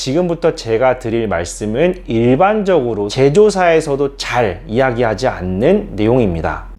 지금부터 제가 드릴 말씀은 일반적으로 제조사에서도 잘 이야기하지 않는 내용입니다.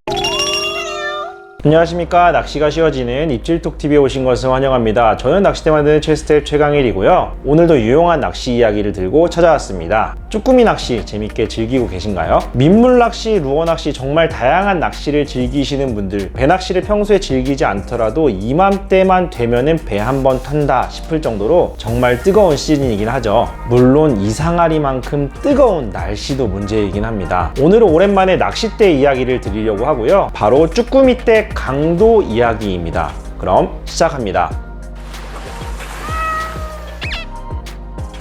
안녕하십니까. 낚시가 쉬워지는 입질톡TV에 오신 것을 환영합니다. 저는 낚시대 만드는 최스텝 최강일이고요. 오늘도 유용한 낚시 이야기를 들고 찾아왔습니다. 쭈꾸미 낚시 재밌게 즐기고 계신가요? 민물 낚시, 루어 낚시 정말 다양한 낚시를 즐기시는 분들 배 낚시를 평소에 즐기지 않더라도 이맘때만 되면은 배 한 번 탄다 싶을 정도로 정말 뜨거운 시즌이긴 하죠. 물론 이상하리만큼 뜨거운 날씨도 문제이긴 합니다. 오늘은 오랜만에 낚싯대 이야기를 드리려고 하고요. 바로 쭈꾸미 때 강도 이야기입니다. 그럼 시작합니다.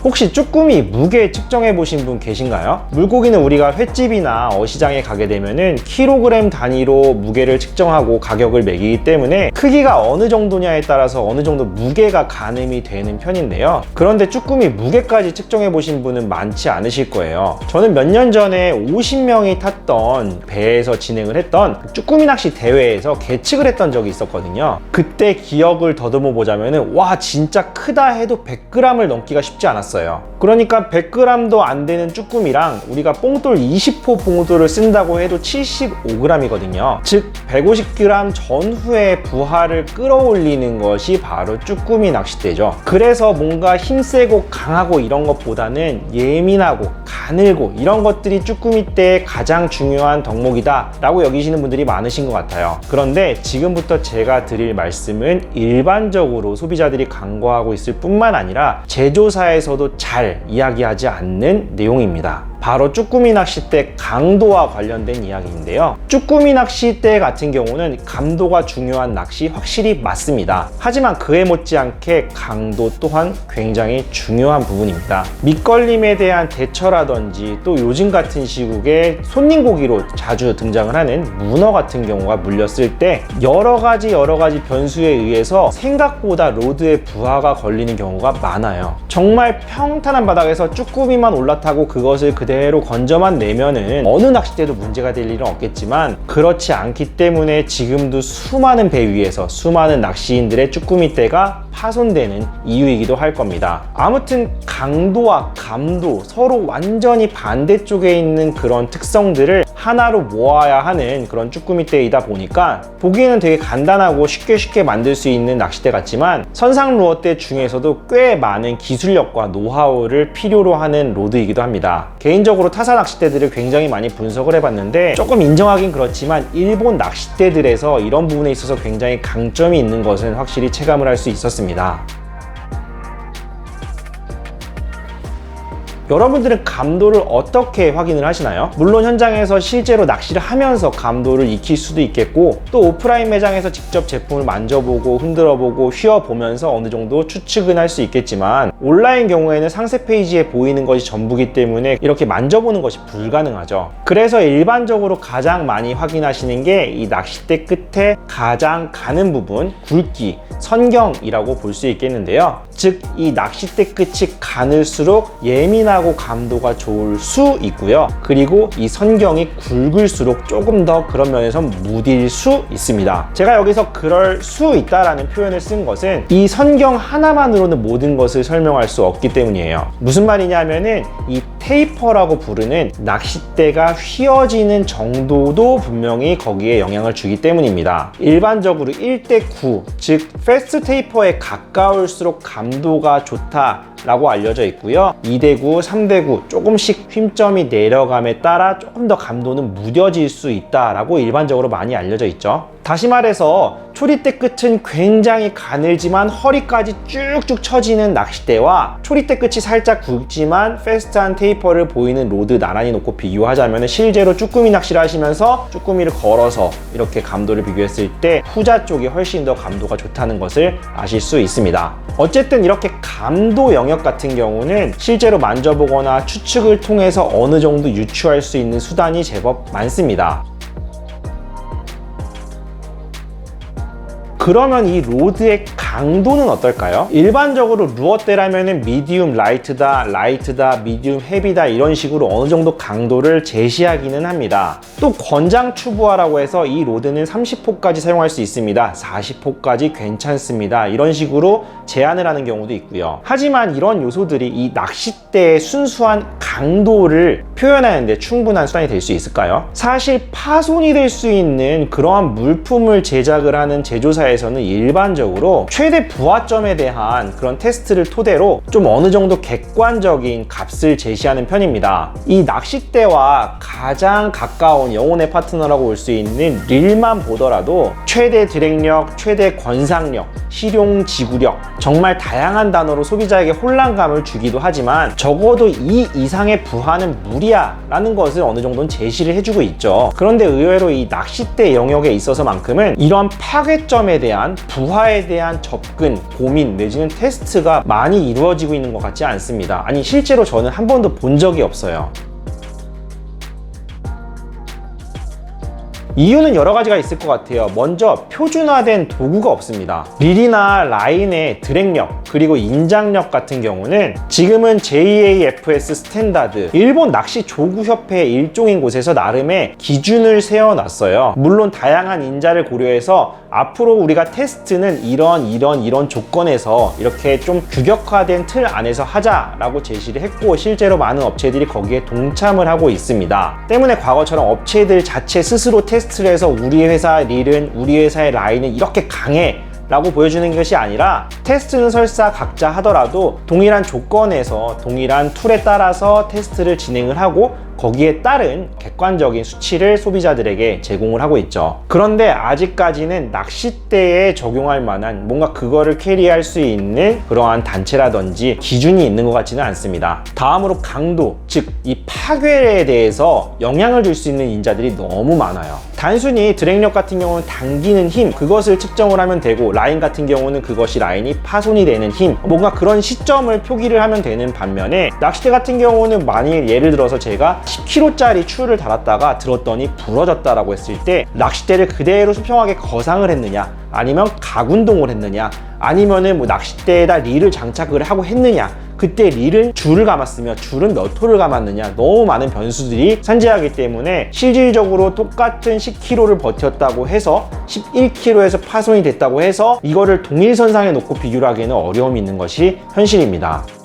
혹시 쭈꾸미 무게 측정해 보신 분 계신가요? 물고기는 우리가 횟집이나 어시장에 가게 되면은 킬로그램 단위로 무게를 측정하고 가격을 매기기 때문에 크기가 어느 정도냐에 따라서 어느 정도 무게가 가늠이 되는 편인데요. 그런데 쭈꾸미 무게까지 측정해 보신 분은 많지 않으실 거예요. 저는 몇 년 전에 50명이 탔던 배에서 진행을 했던 쭈꾸미 낚시 대회에서 계측을 했던 적이 있었거든요. 그때 기억을 더듬어 보자면은 와 진짜 크다 해도 100g을 넘기가 쉽지 않았어요. 그러니까 100g도 안 되는 쭈꾸미랑 우리가 뽕돌 20호 봉돌을 쓴다고 해도 75g이거든요. 즉 150g 전후에 부하를 끌어올리는 것이 바로 쭈꾸미 낚싯대죠. 그래서 뭔가 힘세고 강하고 이런 것보다는 예민하고 가늘고 이런 것들이 쭈꾸미 때의 가장 중요한 덕목이다 라고 여기시는 분들이 많으신 것 같아요. 그런데 지금부터 제가 드릴 말씀은 일반적으로 소비자들이 간과하고 있을 뿐만 아니라 제조사에서도 잘 이야기하지 않는 내용입니다. 바로 쭈꾸미 낚싯대 강도와 관련된 이야기인데요. 쭈꾸미 낚싯대 같은 경우는 감도가 중요한 낚시 확실히 맞습니다. 하지만 그에 못지않게 강도 또한 굉장히 중요한 부분입니다. 밑걸림에 대한 대처라든지 또 요즘 같은 시국에 손님 고기로 자주 등장을 하는 문어 같은 경우가 물렸을 때 여러 가지 여러 가지 변수에 의해서 생각보다 로드에 부하가 걸리는 경우가 많아요. 정말 평탄한 바닥에서 쭈꾸미만 올라타고 그것을 그대로 건져만 내면은 어느 낚싯대도 문제가 될 일은 없겠지만 그렇지 않기 때문에 지금도 수많은 배 위에서 수많은 낚시인들의 쭈꾸미대가 파손되는 이유이기도 할 겁니다. 아무튼 강도와 감도 서로 완전히 반대쪽에 있는 그런 특성들을 하나로 모아야 하는 그런 쭈꾸미대이다 보니까 보기에는 되게 간단하고 쉽게 쉽게 만들 수 있는 낚싯대 같지만 선상 루어대 중에서도 꽤 많은 기술력과 노하우를 필요로 하는 로드이기도 합니다. 개인적으로 타사 낚싯대들을 굉장히 많이 분석을 해봤는데 조금 인정하긴 그렇지만 일본 낚싯대들에서 이런 부분에 있어서 굉장히 강점이 있는 것은 확실히 체감을 할 수 있었습니다. 있습니다. 여러분들은 감도를 어떻게 확인을 하시나요? 물론 현장에서 실제로 낚시를 하면서 감도를 익힐 수도 있겠고 또 오프라인 매장에서 직접 제품을 만져보고 흔들어보고 휘어보면서 어느 정도 추측은 할 수 있겠지만 온라인 경우에는 상세 페이지에 보이는 것이 전부기 때문에 이렇게 만져보는 것이 불가능하죠. 그래서 일반적으로 가장 많이 확인하시는 게 이 낚싯대 끝에 가장 가는 부분, 굵기, 선경이라고 볼 수 있겠는데요. 즉, 이 낚싯대 끝이 가늘수록 예민하고 감도가 좋을 수 있고요. 그리고 이 선경이 굵을수록 조금 더 그런 면에서 무딜 수 있습니다. 제가 여기서 그럴 수 있다라는 표현을 쓴 것은 이 선경 하나만으로는 모든 것을 설명할 수 없기 때문이에요. 무슨 말이냐면은 이 테이퍼라고 부르는 낚싯대가 휘어지는 정도도 분명히 거기에 영향을 주기 때문입니다. 일반적으로 1대 9, 즉 패스트 테이퍼에 가까울수록 감도가 좋다. 라고 알려져 있고요. 2대9, 3대9 조금씩 휨점이 내려감에 따라 조금 더 감도는 무뎌질 수 있다 라고 일반적으로 많이 알려져 있죠. 다시 말해서 초리대 끝은 굉장히 가늘지만 허리까지 쭉쭉 처지는 낚싯대와 초리대 끝이 살짝 굵지만 페스트한 테이퍼를 보이는 로드 나란히 놓고 비교하자면 실제로 쭈꾸미 낚시를 하시면서 쭈꾸미를 걸어서 이렇게 감도를 비교했을 때 후자 쪽이 훨씬 더 감도가 좋다는 것을 아실 수 있습니다. 어쨌든 이렇게 감도 영역 같은 경우는 실제로 만져보거나 추측을 통해서 어느 정도 유추할 수 있는 수단이 제법 많습니다. 그러면 이 로드의 강도는 어떨까요? 일반적으로 루어대라면은 미디움 라이트다, 라이트다, 미디움 헤비다 이런 식으로 어느 정도 강도를 제시하기는 합니다. 또 권장 추부하라고 해서 이 로드는 30호까지 사용할 수 있습니다. 40호까지 괜찮습니다. 이런 식으로 제한을 하는 경우도 있고요. 하지만 이런 요소들이 이 낚싯대의 순수한 강도를 표현하는데 충분한 수단이 될 수 있을까요? 사실 파손이 될 수 있는 그러한 물품을 제작을 하는 제조사 에서는 일반적으로 최대 부하점에 대한 그런 테스트를 토대로 좀 어느 정도 객관적인 값을 제시하는 편입니다. 이 낚싯대와 가장 가까운 영혼의 파트너라고 볼 수 있는 릴만 보더라도 최대 드랙력, 최대 권상력, 실용 지구력 정말 다양한 단어로 소비자에게 혼란감을 주기도 하지만 적어도 이 이상의 부하는 무리야 라는 것을 어느 정도는 제시를 해주고 있죠 그런데 의외로 이 낚싯대 영역에 있어서만큼은 이런 파괴점에 대한 부하에 대한 접근, 고민 내지는 테스트가 많이 이루어지고 있는 것 같지 않습니다 아니 실제로 저는 한 번도 본 적이 없어요 이유는 여러 가지가 있을 것 같아요. 먼저 표준화된 도구가 없습니다. 릴이나 라인의 드랙력 그리고 인장력 같은 경우는 지금은 JAFS 스탠다드 일본 낚시 조구 협회의 일종인 곳에서 나름의 기준을 세워놨어요. 물론 다양한 인자를 고려해서 앞으로 우리가 테스트는 이런 이런 이런 조건에서 이렇게 좀 규격화된 틀 안에서 하자라고 제시를 했고 실제로 많은 업체들이 거기에 동참을 하고 있습니다. 때문에 과거처럼 업체들 자체 스스로 테스트를 해서 우리 회사 릴은 우리 회사의 라인은 이렇게 강해 라고 보여주는 것이 아니라 테스트는 설사 각자 하더라도 동일한 조건에서 동일한 툴에 따라서 테스트를 진행을 하고 거기에 따른 객관적인 수치를 소비자들에게 제공을 하고 있죠. 그런데 아직까지는 낚싯대에 적용할 만한 뭔가 그거를 캐리할 수 있는 그러한 단체라든지 기준이 있는 것 같지는 않습니다. 다음으로 강도, 즉 이 파괴에 대해서 영향을 줄 수 있는 인자들이 너무 많아요. 단순히 드랙력 같은 경우는 당기는 힘 그것을 측정을 하면 되고 라인 같은 경우는 그것이 라인이 파손이 되는 힘 뭔가 그런 시점을 표기를 하면 되는 반면에 낚싯대 같은 경우는 만일 예를 들어서 제가 10kg짜리 추를 달았다가 들었더니 부러졌다라고 했을 때 낚싯대를 그대로 수평하게 거상을 했느냐 아니면 각운동을 했느냐 아니면은 뭐 낚싯대에다 릴을 장착을 하고 했느냐 그때 릴은 줄을 감았으며 줄은 몇 호를 감았느냐 너무 많은 변수들이 산재하기 때문에 실질적으로 똑같은 10kg를 버텼다고 해서 11kg에서 파손이 됐다고 해서 이거를 동일선상에 놓고 비교를 하기에는 어려움이 있는 것이 현실입니다.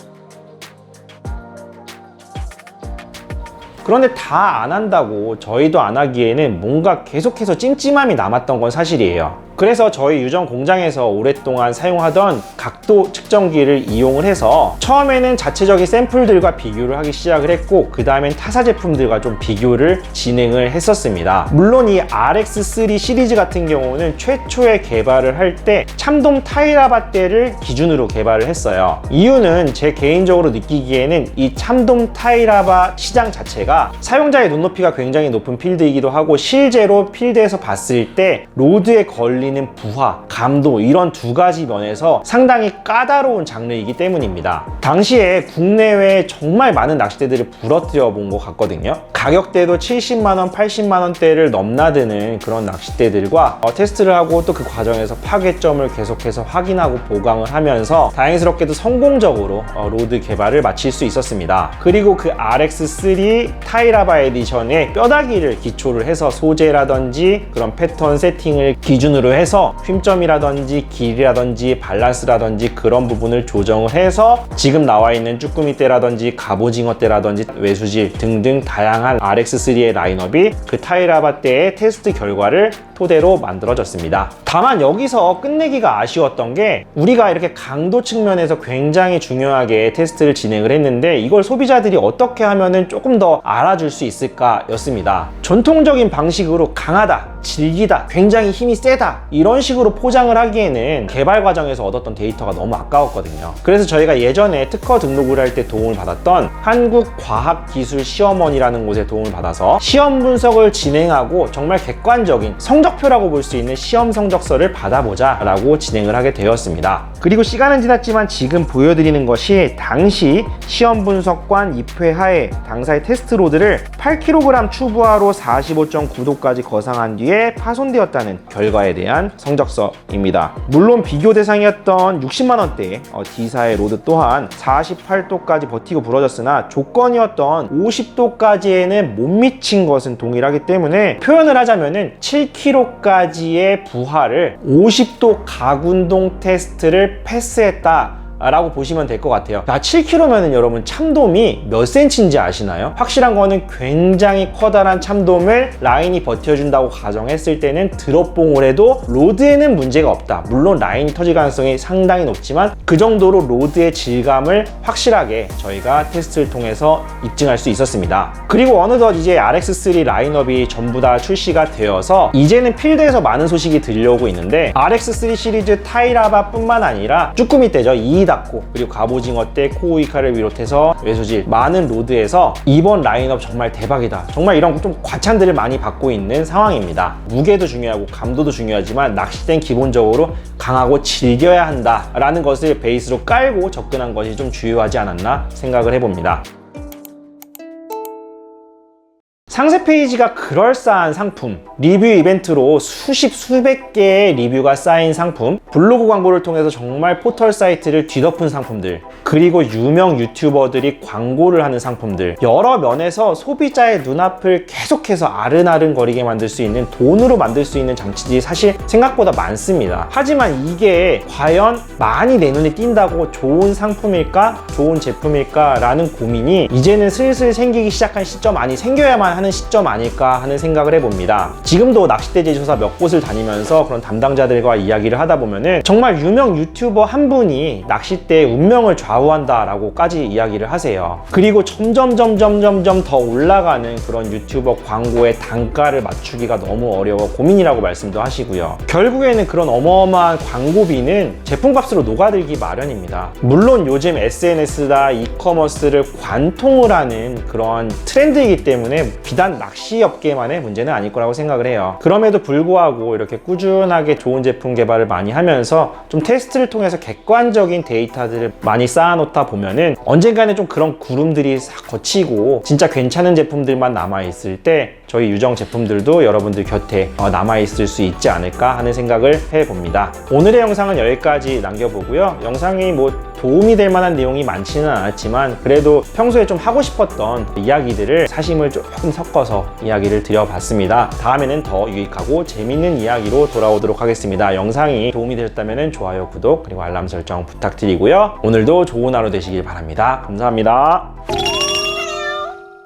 그런데 다 안 한다고 저희도 안 하기에는 뭔가 계속해서 찜찜함이 남았던 건 사실이에요. 그래서 저희 유정 공장에서 오랫동안 사용하던 각도 측정기를 이용을 해서 처음에는 자체적인 샘플들과 비교를 하기 시작을 했고 그 다음엔 타사 제품들과 좀 비교를 진행을 했었습니다. 물론 이 RX3 시리즈 같은 경우는 최초에 개발을 할 때 참돔 타이라바떼를 기준으로 개발을 했어요. 이유는 제 개인적으로 느끼기에는 이 참돔 타이라바 시장 자체가 사용자의 눈높이가 굉장히 높은 필드이기도 하고 실제로 필드에서 봤을 때 로드에 걸 리는 부하, 감도 이런 두 가지 면에서 상당히 까다로운 장르이기 때문입니다. 당시에 국내외에 정말 많은 낚싯대들을 부러뜨려 본 것 같거든요. 가격대도 70만원, 80만원대를 넘나드는 그런 낚싯대들과 어, 테스트를 하고 또 그 과정에서 파괴점을 계속해서 확인하고 보강을 하면서 다행스럽게도 성공적으로 어, 로드 개발을 마칠 수 있었습니다. 그리고 그 RX3 타이라바 에디션의 뼈다귀를 기초를 해서 소재라든지 그런 패턴 세팅을 기준으로 해서 휨점이라든지 길이라든지 밸런스라든지 그런 부분을 조정을 해서 지금 나와 있는 쭈꾸미대라든지 갑오징어대라든지 외수질 등등 다양한 RX3의 라인업이 그 타이라바 때의 테스트 결과를 토대로 만들어졌습니다. 다만 여기서 끝내기가 아쉬웠던 게 우리가 이렇게 강도 측면에서 굉장히 중요하게 테스트를 진행을 했는데 이걸 소비자들이 어떻게 하면은 조금 더 알아줄 수 있을까 였습니다. 전통적인 방식으로 강하다, 질기다, 굉장히 힘이 세다 이런 식으로 포장을 하기에는 개발 과정에서 얻었던 데이터가 너무 아까웠거든요. 그래서 저희가 예전에 특허 등록을 할 때 도움을 받았던 한국과학기술시험원이라는 곳에 도움을 받아서 시험 분석을 진행하고 정말 객관적인 성적표라고 볼 수 있는 시험 성적서를 받아보자 라고 진행을 하게 되었습니다. 그리고 시간은 지났지만 지금 보여드리는 것이 당시 시험 분석관 입회 하에 당사의 테스트 로드를 8kg 추부하로 45.9도까지 거상한 뒤에 파손되었다는 결과에 대한 대한 성적서입니다. 물론 비교 대상이었던 60만 원대 어, D사의 로드 또한 48도까지 버티고 부러졌으나 조건이었던 50도까지에는 못 미친 것은 동일하기 때문에 표현을 하자면은 7km까지의 부하를 50도 가군동 테스트를 패스했다. 라고 보시면 될 것 같아요. 나 7kg면은 여러분 참돔이 몇 센치인지 아시나요? 확실한 거는 굉장히 커다란 참돔을 라인이 버텨준다고 가정했을 때는 드롭봉을 해도 로드에는 문제가 없다. 물론 라인이 터질 가능성이 상당히 높지만 그 정도로 로드의 질감을 확실하게 저희가 테스트를 통해서 입증할 수 있었습니다. 그리고 어느덧 이제 RX3 라인업이 전부 다 출시가 되어서 이제는 필드에서 많은 소식이 들려오고 있는데 RX3 시리즈 타이라바 뿐만 아니라 쭈꾸미 떼죠 이 이다코 그리고 갑오징어 떼 코우이카를 비롯해서 외소질 많은 로드에서 이번 라인업 정말 대박이다. 정말 이런 좀 과찬들을 많이 받고 있는 상황입니다. 무게도 중요하고 감도도 중요하지만 낚싯대는 기본적으로 강하고 즐겨야 한다 라는 것을 베이스로 깔고 접근한 것이 좀 주요하지 않았나 생각을 해봅니다 상세 페이지가 그럴싸한 상품, 리뷰 이벤트로 수십 수백 개의 리뷰가 쌓인 상품, 블로그 광고를 통해서 정말 포털 사이트를 뒤덮은 상품들, 그리고 유명 유튜버들이 광고를 하는 상품들, 여러 면에서 소비자의 눈앞을 계속해서 아른아른 거리게 만들 수 있는 돈으로 만들 수 있는 장치들이 사실 생각보다 많습니다. 하지만 이게 과연 많이 내 눈에 띈다고 좋은 상품일까? 좋은 제품일까? 라는 고민이 이제는 슬슬 생기기 시작한 시점 아니 생겨야만 하는 시점 아닐까 하는 생각을 해봅니다. 지금도 낚싯대 제조사 몇 곳을 다니면서 그런 담당자들과 이야기를 하다 보면은 정말 유명 유튜버 한 분이 낚싯대의 운명을 좌우한다라고까지 이야기를 하세요. 그리고 점점 점점 점점 더 올라가는 그런 유튜버 광고의 단가를 맞추기가 너무 어려워 고민이라고 말씀도 하시고요. 결국에는 그런 어마어마한 광고비는 제품값으로 녹아들기 마련입니다. 물론 요즘 SNS다 이커머스를 관통을 하는 그런 트렌드이기 때문에 비단 낚시 업계만의 문제는 아닐 거라고 생각을 해요. 그럼에도 불구하고 이렇게 꾸준하게 좋은 제품 개발을 많이 하면서 좀 테스트를 통해서 객관적인 데이터들을 많이 쌓아놓다 보면은 언젠가는 좀 그런 구름들이 싹 거치고 진짜 괜찮은 제품들만 남아있을 때 저희 유정 제품들도 여러분들 곁에 어, 남아있을 수 있지 않을까 하는 생각을 해봅니다. 오늘의 영상은 여기까지 남겨보고요. 영상이 뭐 도움이 될 만한 내용이 많지는 않았지만 그래도 평소에 좀 하고 싶었던 이야기들을 사심을 조금 섞어서 이야기를 드려봤습니다. 다음에는 더 유익하고 재밌는 이야기로 돌아오도록 하겠습니다. 영상이 도움이 되셨다면 좋아요, 구독, 그리고 알람 설정 부탁드리고요. 오늘도 좋은 하루 되시길 바랍니다. 감사합니다.